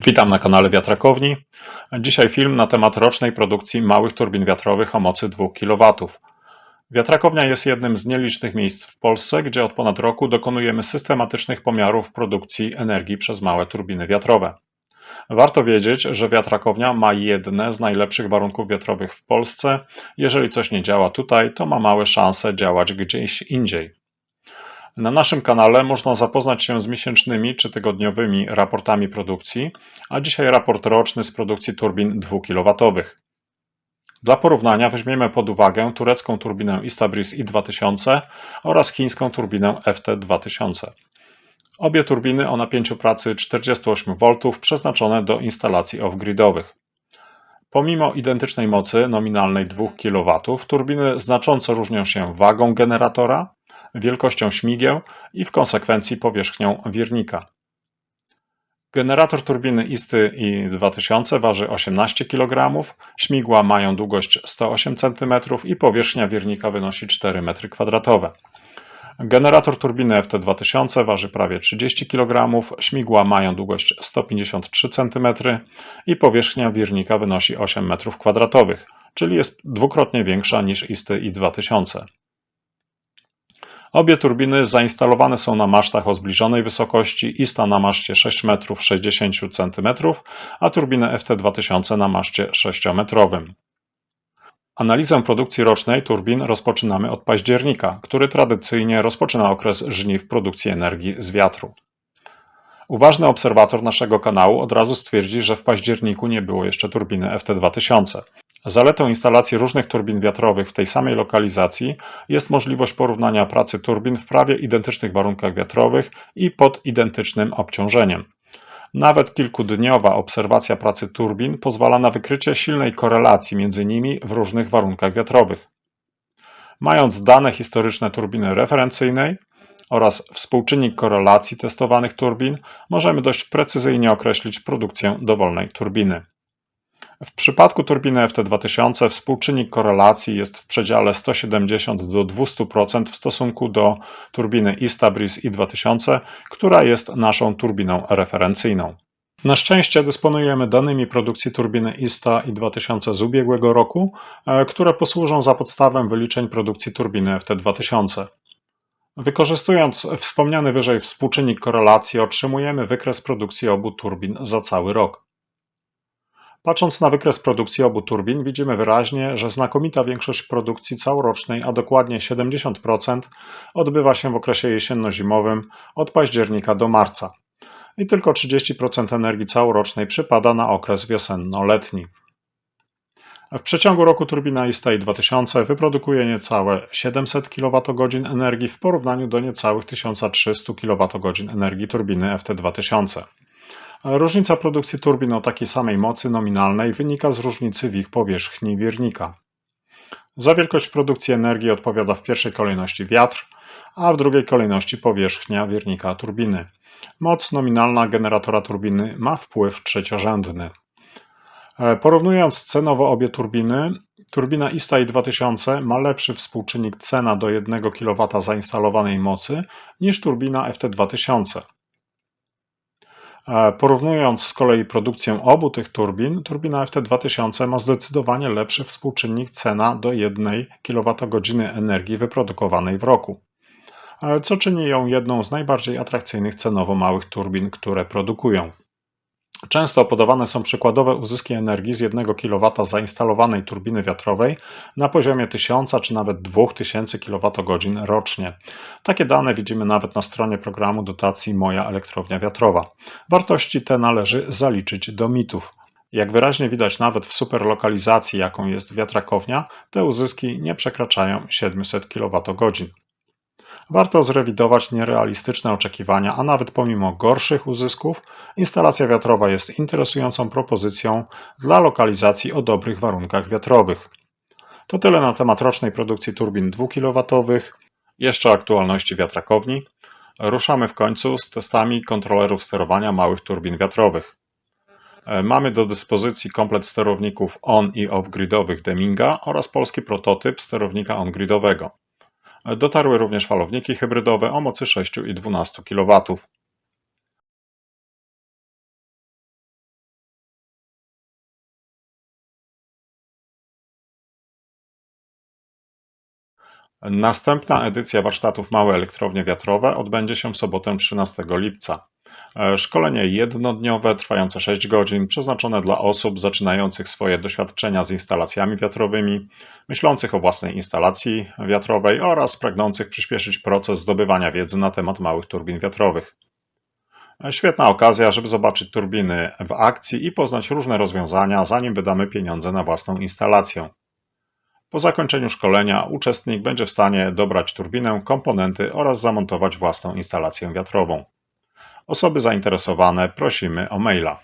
Witam na kanale Wiatrakowni. Dzisiaj film na temat rocznej produkcji małych turbin wiatrowych o mocy 2 kW. Wiatrakownia jest jednym z nielicznych miejsc w Polsce, gdzie od ponad roku dokonujemy systematycznych pomiarów produkcji energii przez małe turbiny wiatrowe. Warto wiedzieć, że wiatrakownia ma jedne z najlepszych warunków wiatrowych w Polsce. Jeżeli coś nie działa tutaj, to ma małe szanse działać gdzieś indziej. Na naszym kanale można zapoznać się z miesięcznymi czy tygodniowymi raportami produkcji, a dzisiaj raport roczny z produkcji turbin 2 kW. Dla porównania weźmiemy pod uwagę turecką turbinę Istabris i2000 oraz chińską turbinę FT2000. Obie turbiny o napięciu pracy 48 V przeznaczone do instalacji off-gridowych. Pomimo identycznej mocy nominalnej 2 kW, turbiny znacząco różnią się wagą generatora, wielkością śmigieł i w konsekwencji powierzchnią wirnika. Generator turbiny Isty i2000 waży 18 kg, śmigła mają długość 108 cm i powierzchnia wirnika wynosi 4 m2. Generator turbiny FT2000 waży prawie 30 kg, śmigła mają długość 153 cm i powierzchnia wirnika wynosi 8 m2, czyli jest dwukrotnie większa niż Isty i2000. Obie turbiny zainstalowane są na masztach o zbliżonej wysokości, ISTA na maszcie 6 m 60 cm, a turbinę FT2000 na maszcie 6-metrowym. Analizę produkcji rocznej turbin rozpoczynamy od października, który tradycyjnie rozpoczyna okres żniw produkcji energii z wiatru. Uważny obserwator naszego kanału od razu stwierdzi, że w październiku nie było jeszcze turbiny FT2000. Zaletą instalacji różnych turbin wiatrowych w tej samej lokalizacji jest możliwość porównania pracy turbin w prawie identycznych warunkach wiatrowych i pod identycznym obciążeniem. Nawet kilkudniowa obserwacja pracy turbin pozwala na wykrycie silnej korelacji między nimi w różnych warunkach wiatrowych. Mając dane historyczne turbiny referencyjnej oraz współczynnik korelacji testowanych turbin, możemy dość precyzyjnie określić produkcję dowolnej turbiny. W przypadku turbiny FT2000 współczynnik korelacji jest w przedziale 170 do 200% w stosunku do turbiny Istabris i2000, która jest naszą turbiną referencyjną. Na szczęście dysponujemy danymi produkcji turbiny ISTA i 2000 z ubiegłego roku, e, które posłużą za podstawę wyliczeń produkcji turbiny FT2000. Wykorzystując wspomniany wyżej współczynnik korelacji, otrzymujemy wykres produkcji obu turbin za cały rok. Patrząc na wykres produkcji obu turbin, widzimy wyraźnie, że znakomita większość produkcji całorocznej, a dokładnie 70%, odbywa się w okresie jesienno-zimowym od października do marca. I tylko 30% energii całorocznej przypada na okres wiosenno-letni. W przeciągu roku turbina Istai 2000 wyprodukuje niecałe 700 kWh energii w porównaniu do niecałych 1300 kWh energii turbiny FT2000. Różnica produkcji turbin o takiej samej mocy nominalnej wynika z różnicy w ich powierzchni wirnika. Za wielkość produkcji energii odpowiada w pierwszej kolejności wiatr, a w drugiej kolejności powierzchnia wirnika turbiny. Moc nominalna generatora turbiny ma wpływ trzeciorzędny. E, porównując cenowo obie turbiny, turbina Istai 2000 ma lepszy współczynnik cena do 1 kW zainstalowanej mocy niż turbina FT2000. E, porównując z kolei produkcję obu tych turbin, turbina FT2000 ma zdecydowanie lepszy współczynnik cena do 1 kWh energii wyprodukowanej w roku, e, co czyni ją jedną z najbardziej atrakcyjnych cenowo małych turbin, które produkują. Często podawane są przykładowe uzyski energii z 1 kW zainstalowanej turbiny wiatrowej na poziomie 1000 czy nawet 2000 kWh rocznie. Takie dane widzimy nawet na stronie programu dotacji Moja Elektrownia Wiatrowa. Wartości te należy zaliczyć do mitów. Jak wyraźnie widać nawet w superlokalizacji, jaką jest wiatrakownia, te uzyski nie przekraczają 700 kWh. Warto zrewidować nierealistyczne oczekiwania, a nawet pomimo gorszych uzysków, instalacja wiatrowa jest interesującą propozycją dla lokalizacji o dobrych warunkach wiatrowych. To tyle na temat rocznej produkcji turbin 2 kW. Jeszcze aktualności wiatrakowni. Ruszamy w końcu z testami kontrolerów sterowania małych turbin wiatrowych. Mamy do dyspozycji komplet sterowników on i off-gridowych Deminga oraz polski prototyp sterownika on-gridowego. Dotarły również falowniki hybrydowe o mocy 6 i 12 kW. Następna edycja warsztatów Małe elektrownie wiatrowe odbędzie się w sobotę 13 lipca. E, Szkolenie jednodniowe, trwające 6 godzin, przeznaczone dla osób zaczynających swoje doświadczenia z instalacjami wiatrowymi, myślących o własnej instalacji wiatrowej oraz pragnących przyspieszyć proces zdobywania wiedzy na temat małych turbin wiatrowych. E, Świetna okazja, żeby zobaczyć turbiny w akcji i poznać różne rozwiązania, zanim wydamy pieniądze na własną instalację. Po zakończeniu szkolenia uczestnik będzie w stanie dobrać turbinę, komponenty oraz zamontować własną instalację wiatrową. Osoby zainteresowane prosimy o maila.